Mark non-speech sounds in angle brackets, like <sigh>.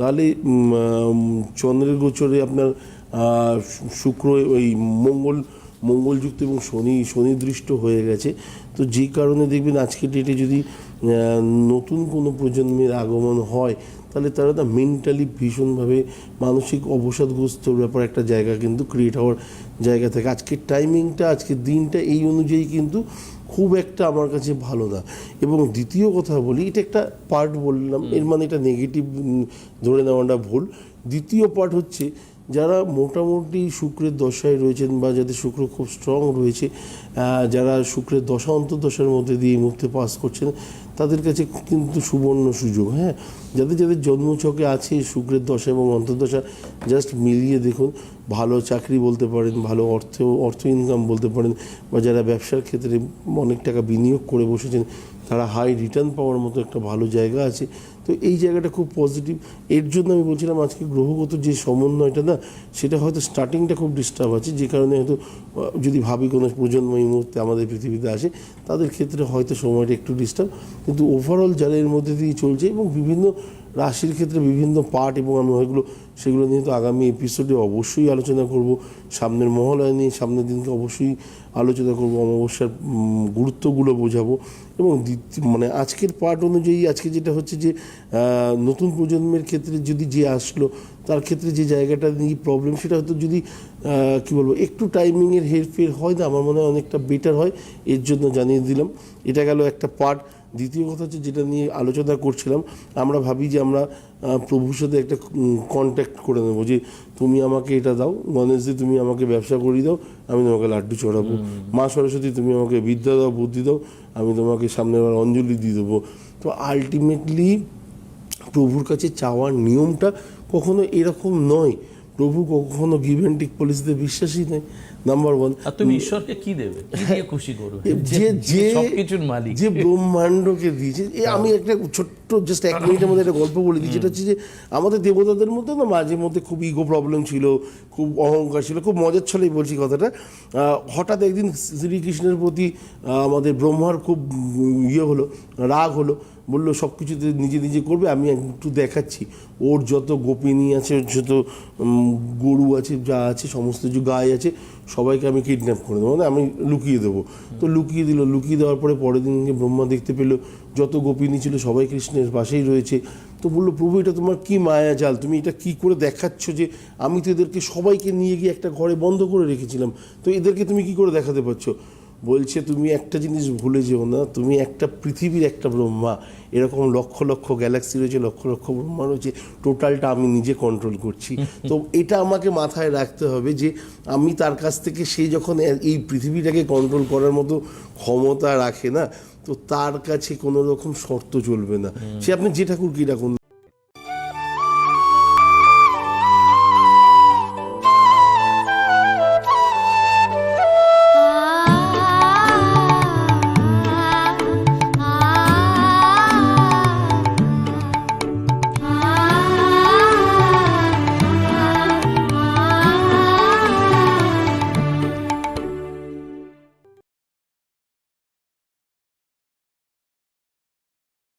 তাহলে চন্দ্রের গোচরে আপনার শুক্র ওই মঙ্গল মঙ্গলযুক্ত এবং শনি শনিদৃষ্ট হয়ে গেছে। তো যে কারণে দেখবেন আজকের ডেটে যদি নতুন কোনো প্রজন্মের আগমন হয় তাহলে তারা না মেন্টালি ভীষণভাবে মানসিক অবসাদগ্রস্ত ব্যাপার একটা জায়গা কিন্তু ক্রিয়েট হওয়ার জায়গা থেকে। আজকের টাইমিংটা আজকের দিনটা এই অনুযায়ী কিন্তু খুব একটা আমার কাছে ভালো না। এবং দ্বিতীয় কথা বলি এটা একটা পার্ট বললাম এর মানে এটা নেগেটিভ ধরে নেওয়াটা ভুল। দ্বিতীয় পার্ট হচ্ছে যারা মোটামুটি শুক্রের দশায় রয়েছেন বা যাদের শুক্র খুব স্ট্রং রয়েছে যারা শুক্রের দশা অন্তর্দশার মধ্যে দিয়ে এই মুহূর্তে পাস করছেন, তাদের কাছে কিন্তু সুবর্ণ সুযোগ হ্যাঁ? যাদের যাদের জন্মছকে আছে শুক্রের দশা এবং অন্তর্দশা জাস্ট মিলিয়ে দেখুন, ভালো চাকরি বলতে পারেন, ভালো অর্থ অর্থ ইনকাম বলতে পারেন, বা যারা ব্যবসার ক্ষেত্রে অনেক টাকা বিনিয়োগ করে বসেছেন তারা হাই রিটার্ন পাওয়ার মতো একটা ভালো জায়গা আছে। তো এই জায়গাটা খুব পজিটিভ এর জন্য আমি বলছিলাম আজকে গ্রহগত যে সমন্বয়টা না, সেটা হয়তো স্টার্টিংটা খুব ডিস্টার্ব আছে, যে কারণে হয়তো যদি ভাবি কোনো প্রজন্ম এই মুহূর্তে আমাদের পৃথিবীতে আসে, তাদের ক্ষেত্রে হয়তো সময়টা একটু ডিস্টার্ব কিন্তু ওভারঅল যারা এর মধ্যে দিয়ে চলছে এবং বিভিন্ন রাশির ক্ষেত্রে বিভিন্ন পার্ট এবং আমি ওইগুলো, সেগুলো নিয়ে তো আগামী এপিসোডে অবশ্যই আলোচনা করব। সামনের মহলয় নিয়ে সামনের দিনকে অবশ্যই আলোচনা করব, অমাবস্যার গুরুত্বগুলো বোঝাবো এবং দ্বিতীয়- মানে আজকের পার্ট অনুযায়ী আজকে যেটা হচ্ছে যে নতুন প্রজন্মের ক্ষেত্রে যদি যে আসলো, তার ক্ষেত্রে যে জায়গাটা নিয়ে প্রবলেম সেটা হয়তো যদি কি বলব, একটু টাইমিংয়ের হেরফের হয় না, আমার মনে হয় অনেকটা বেটার হয়। এর জন্য জানিয়ে দিলাম। এটা গেল একটা পার্ট। দ্বিতীয় কথা হচ্ছে যেটা নিয়ে আলোচনা করছিলাম আমরা ভাবি যে আমরা প্রভুর সাথে একটা কন্ট্যাক্ট করে নেব যে তুমি আমাকে এটা দাও গণেশজি তুমি আমাকে ব্যবসা করিয়ে দাও আমি তোমাকে লাড্ডু চড়াবো। মা সরস্বতী তুমি আমাকে বিদ্যা দাও বুদ্ধি দাও আমি তোমাকে সামনের বার অঞ্জলি দিয়ে দেবো। তো আলটিমেটলি প্রভুর কাছে চাওয়ার নিয়মটা কখনো এরকম নয়। প্রভু কখনো গিভ অ্যান্ড টেক পলিসিতে বিশ্বাসী নেই নাম্বার ওয়ান তুমি ঈশ্বরকে কি দেবে? খুশি করবে? যে যে সবকিছুর মালিক। যে ব্রহ্মাণ্ডকে দিয়েছে এ আমি একটা ছোট্ট জাস্ট এক মিনিটের মধ্যে একটা গল্প বলে দিই যেটা হচ্ছে যে আমাদের দেবতাদের মধ্যে না মাঝে মধ্যে খুব ইগো প্রবলেম ছিল খুব অহংকার ছিল খুব মজার ছলেই বলছি কথাটা। হঠাৎ একদিন শ্রীকৃষ্ণের প্রতি আমাদের ব্রহ্মার খুব ইয়ে হলো রাগ হলো বলল, সব কিছুতে নিজে নিজে করবে, আমি একটু দেখাচ্ছি। ওর যত গোপিনী আছে, যত গরু আছে, যা আছে, সমস্ত যে গায়ে আছে, সবাইকে আমি কিডন্যাপ করে দেবো। মানে আমি লুকিয়ে দেবো। তো লুকিয়ে দিল। লুকিয়ে দেওয়ার পরে পরের দিনকে ব্রহ্মা দেখতে পেল, যত গোপিনী ছিল সবাই কৃষ্ণের পাশেই রয়েছে। তো বলল, প্রভু, এটা তোমার কি মায়া জাল? তুমি এটা কি করে দেখাচ্ছ যে আমি তো এদেরকে সবাইকে নিয়ে গিয়ে একটা ঘরে বন্ধ করে রেখেছিলাম? তো এদেরকে তুমি কি করে দেখাতে পারছ? বলছে তুমি একটা জিনিস ভুলে যেও না তুমি একটা পৃথিবীর একটা ব্রহ্মা। এরকম লক্ষ লক্ষ গ্যালাক্সি রয়েছে লক্ষ লক্ষ ব্রহ্মা রয়েছে টোটালটা আমি নিজে কন্ট্রোল করছি। <laughs> তো এটা আমাকে মাথায় রাখতে হবে যে আমি তার কাছ থেকে সে যখন এই পৃথিবীটাকে কন্ট্রোল করার মতো ক্ষমতা রাখে না তো তার কাছে কোনো রকম শর্ত চলবে না। সে আপনি যে ঠাকুর কি রাখুন